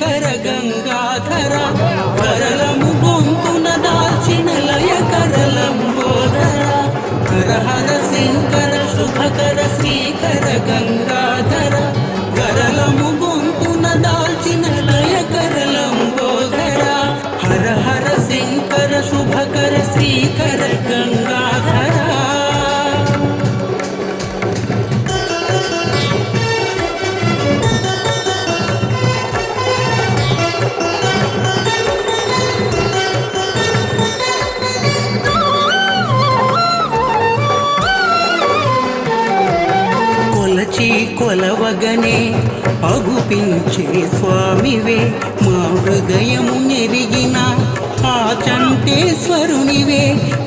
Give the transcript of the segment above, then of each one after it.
శ్రీకర కొలవగనే అగుపించే స్వామివే మా హృదయము నెరిగిన ఆ చంటేశ్వరునివే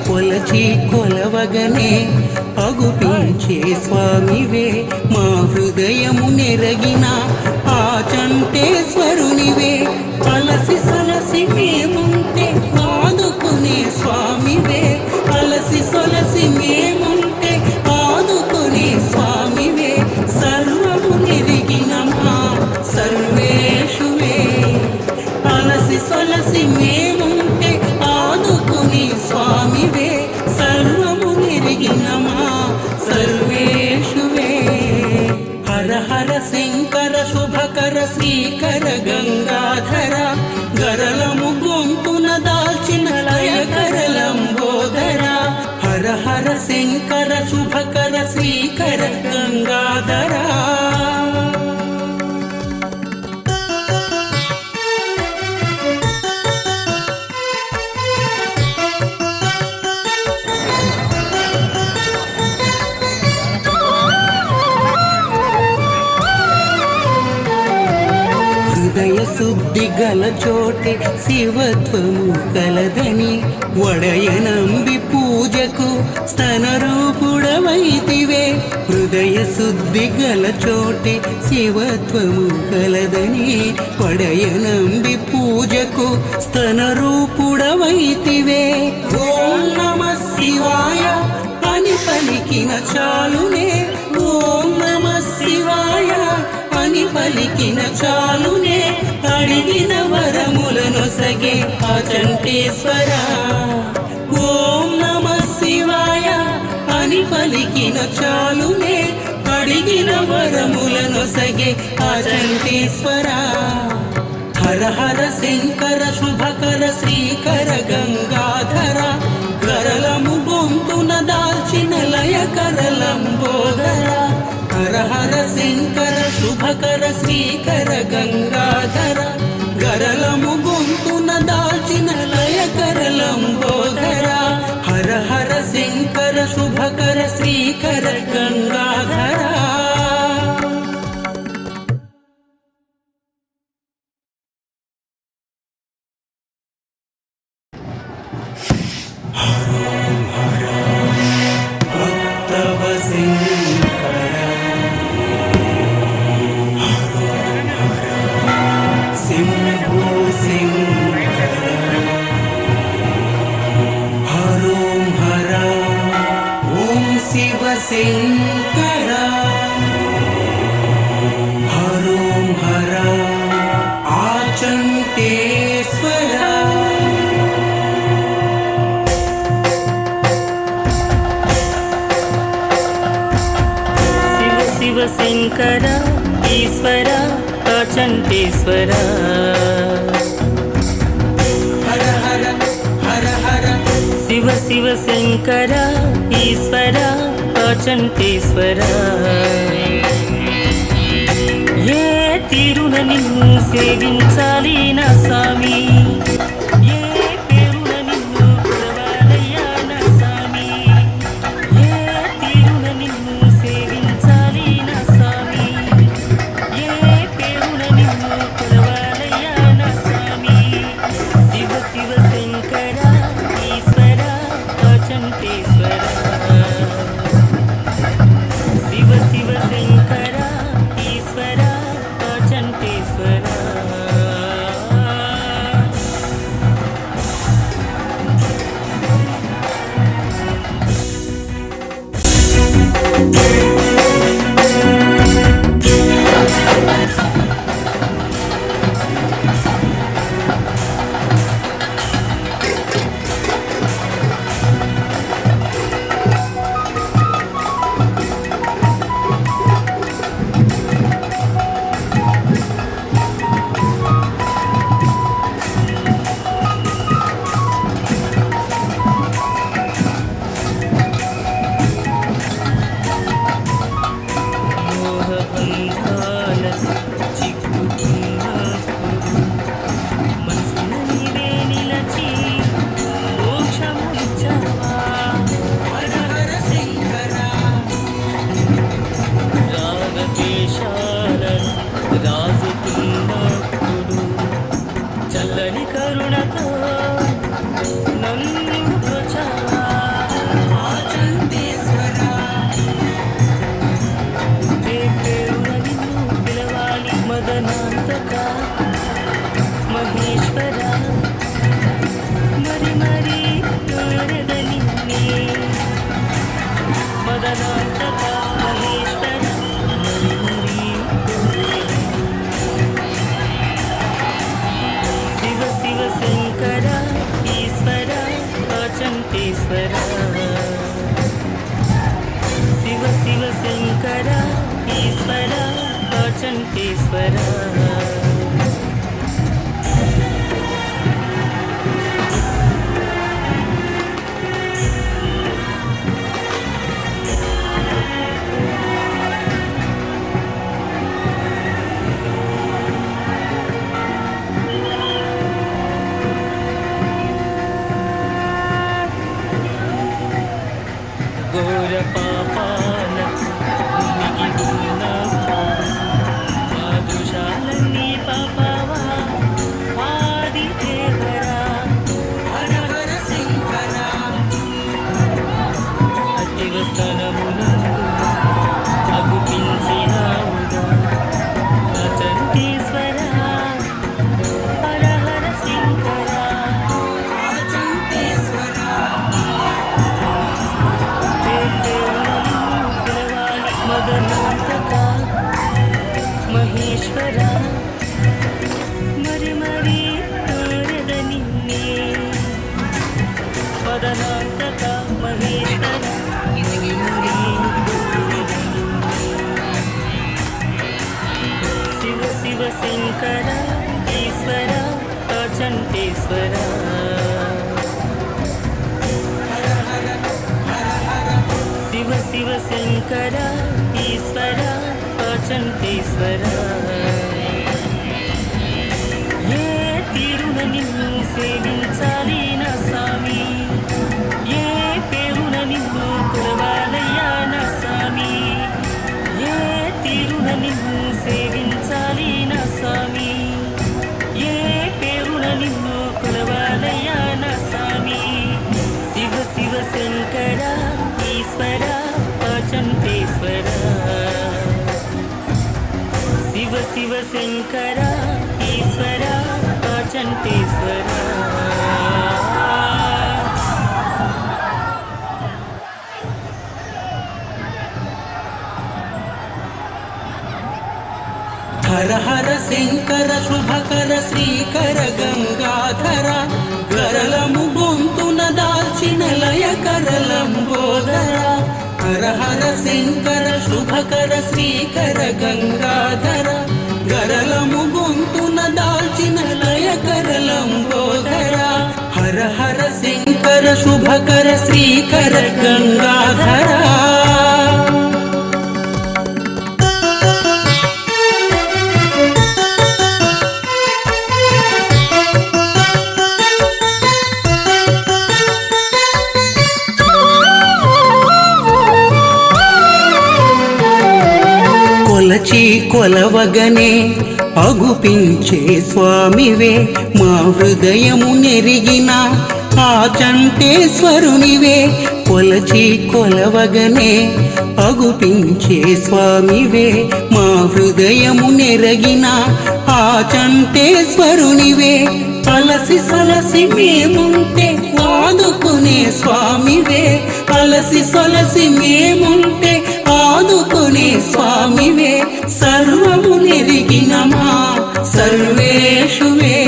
కొలచి కొలవగనే అగుపించే స్వామివే మా హృదయము నెరగిన ఆ చంటేశ్వరునివే అలసి సొలసి మేముంటే ఆదుకునే స్వామివే అలసి సొలసి మేము శ్రీకర గంగాధర గరలము గొంతున దాల్చిన లయ కరలంబోధర హర హర శంకర హృదయ శుద్ధి గల చోటే శివత్వము కలదని వడయనంబి పూజకు స్తన రూపుడవైతివే హృదయ శుద్ధి గల చోటే శివత్వము కలదని వడయనంబి పూజకు స్తన రూపుడవైతివే ఓం నమ శివాయ అని పలికిన చాలునే. ఓం నమ శివాయ అని పలికిన చాలునే అడిగిన వరములను సగే అచంటేశ్వర ఓం నమ శివాయ అని పలికిన చాలునే అడిగిన వరములను సగే అచంటేశ్వర హర హర శంకర శుభకర శ్రీకర గంగాధర గరలము గొంతున దాల్చిన లయ కరలంబోధర हर हर शङ्कर शुभकर श्रीकर गङ्गाधर శంకర హరోం హర ఆచంటేశ్వర. శివ శివ శంకర ఈశ్వర అచంటేశ్వర హర హర హర హర. శివ శివ శంకర ఈశ్వర అచంటేశ్వర ఏ తీరున నిన్ను సేవించాలి నా స్వామి? Diana. శివ శివ శంకర ఈశ్వర అచంటేశ్వర శివ శివ శంకర ఈశ్వర అచంతేశ్వర ఏ తిరుమని సేవి శివశంకర ఈశ్వర అచంతేశ్వర హర హర శంకర శుభకర శ్రీకర గంగాధర గరలము గొంతున దాల్చిన లయ కరలంబోదర హర హర శంకర శుభకర శ్రీకర గంగాధర శంకర శుభకర శ్రీకర గంగాధర. కొలచి కొలవగనే అగుపించే స్వామివే మా హృదయము నెరిగిన ఆ చంటేశ్వరునివే కొలచి కొలవగనే అగుపించే స్వామివే. మా హృదయము నెరగిన ఆ చంటేశ్వరునివే. అలసి సలసి మేముంటే ఆదుకునే స్వామివే. అలసి సొలసి మేముంటే ఆదుకునే స్వామివే. సర్వము నెరిగిన మా సర్వేషువే.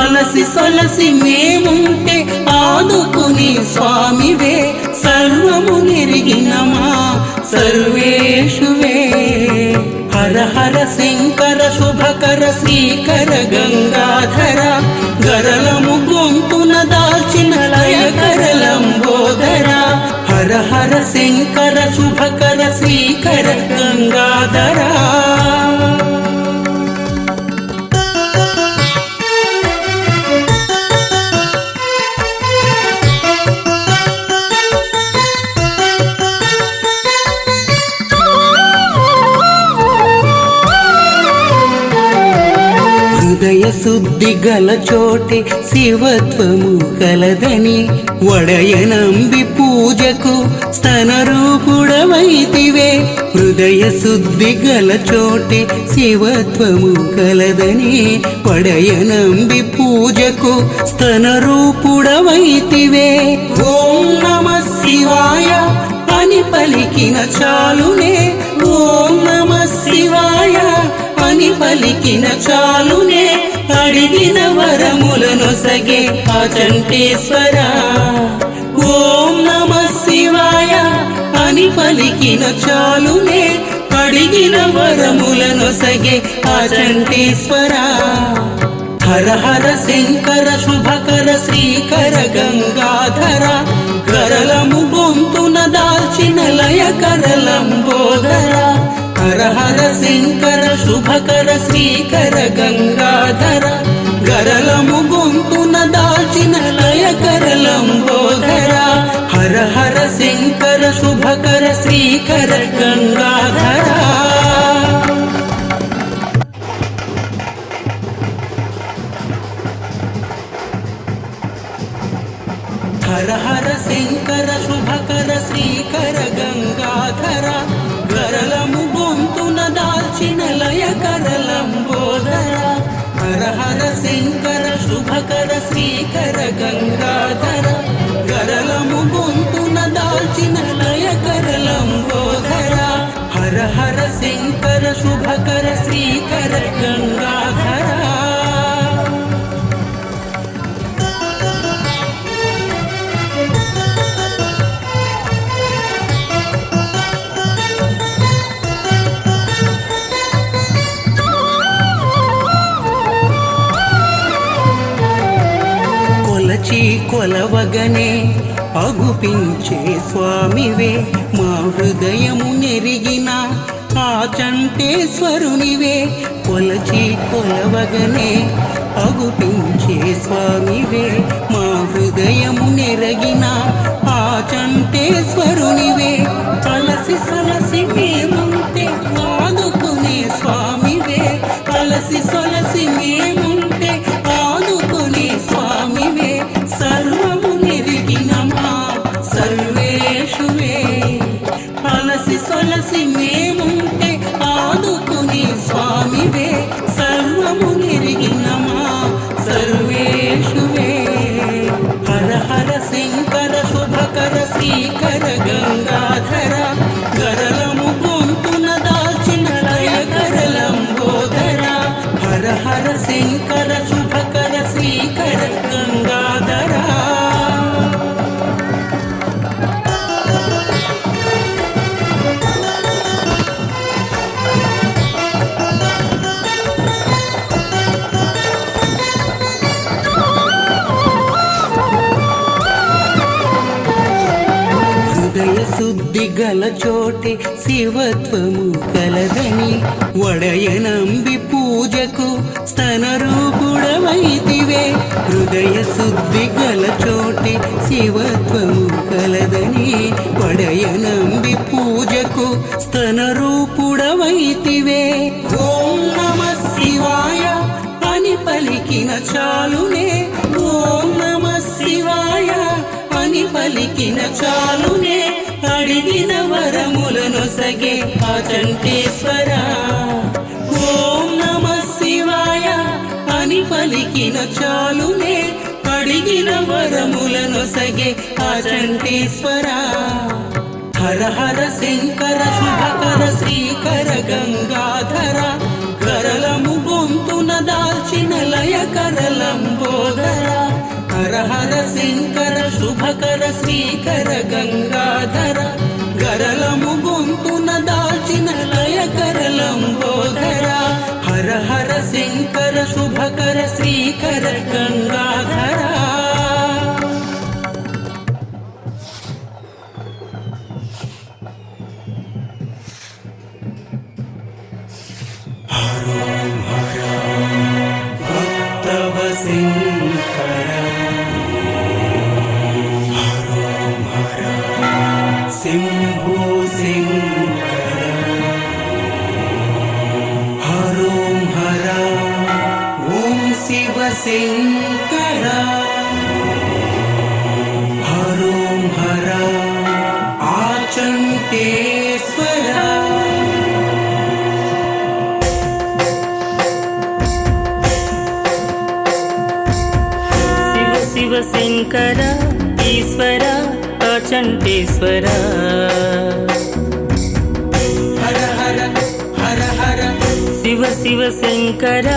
అలసి సొలసి మే స్వామివే సర్వము నెరిగిన మా సర్వేషువే. హర హర శంకర శుభకర శ్రీకర గంగాధర గరలము గొంతున దాల్చిన లయ కరలంబోదర హర హర శంకర శుభకర శ్రీకర గంగాధరా. హృదయ శుద్ధి గల చోటే శివత్వము కలదని వడయనంబి పూజకు స్తన రూపుడవైతివే హృదయ శుద్ధి గల చోటే శివత్వము కలదని వడయనంబి పూజకు స్తన రూపుడవైతివే ఓం నమ శివాయ అని పలికిన చాలునే. ఓ అని పలికిన చాలునే అడిగిన వరములను సగే అచంటేశ్వర ఓం నమ శివాయ అని పలికిన చాలునే అడిగిన వరములను సగే అచంటేశ్వర హర హర శంకర శుభకర శ్రీకర గంగాధర కరలము గొంతున దాల్చిన లయ కరలంబోధరా హర హర శంకర శుభకర శ్రీకర గంగాధర గరలము గొంతున దాచిన లయ కరలంబోదర హర హర శంకర శుభకర శ్రీకర గంగా శుభకర శ్రీకర గంగాధర గరలము గొంతున దాల్చిన లయ కరలంబోదర హర హర శంకర శుభకర శ్రీకర గంగా కొలవగనే అగుపించే స్వామివే మా హృదయము నెరిగిన ఆ చంటేశ్వరునివే కొలచి కొలవగనే అగుపించే స్వామివే మా హృదయము నెరగిన ఆ చంటేశ్వరునివే అలసి సలసి మేము శుద్ధి గల చోటే శివత్వము కలదని వడయనంబి పూజకు స్తన రూపుడవైతివే హృదయ శుద్ధి గల చోటే శివత్వము కలదని వడయనంబి పూజకు స్తన రూపుడవైతివే ఓం నమ శివాయ అని పలికిన చాలునే. ఓం నమ శివాయ అని పలికిన చాలునే. అడిగిన వరములను సగే ఆ ఓం నమ శివాయ అని పలికిన చాలునే అడిగిన వరములను సగే ఆ హర హర శంకర శుభకర శ్రీకర గంగాధర కరలము గొంతున దాల్చిన లయ కరలంబోధర హర హర శంకర శుభకర శ్రీకర గంగాధర గరలము గొంతున దాల్చిన లయ కరలంబోదర హర హర శంకర శుభకర శ్రీకర గంగాధర. हरों हर ॐ शिवसिंह అచంటేశ్వర హర హర హర హర శివ శివ శంకర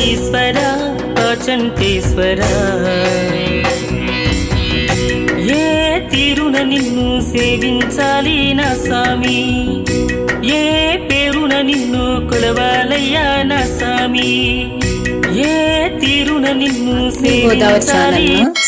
ఈశ్వర అచంటేశ్వర ఏ తీరున నిన్ను సేవించాలి నా స్వామి? ఏ పేరున నిన్ను కొలవాలయ్యా నా స్వామి? ఏ తీరున నిన్ను సేవించాలి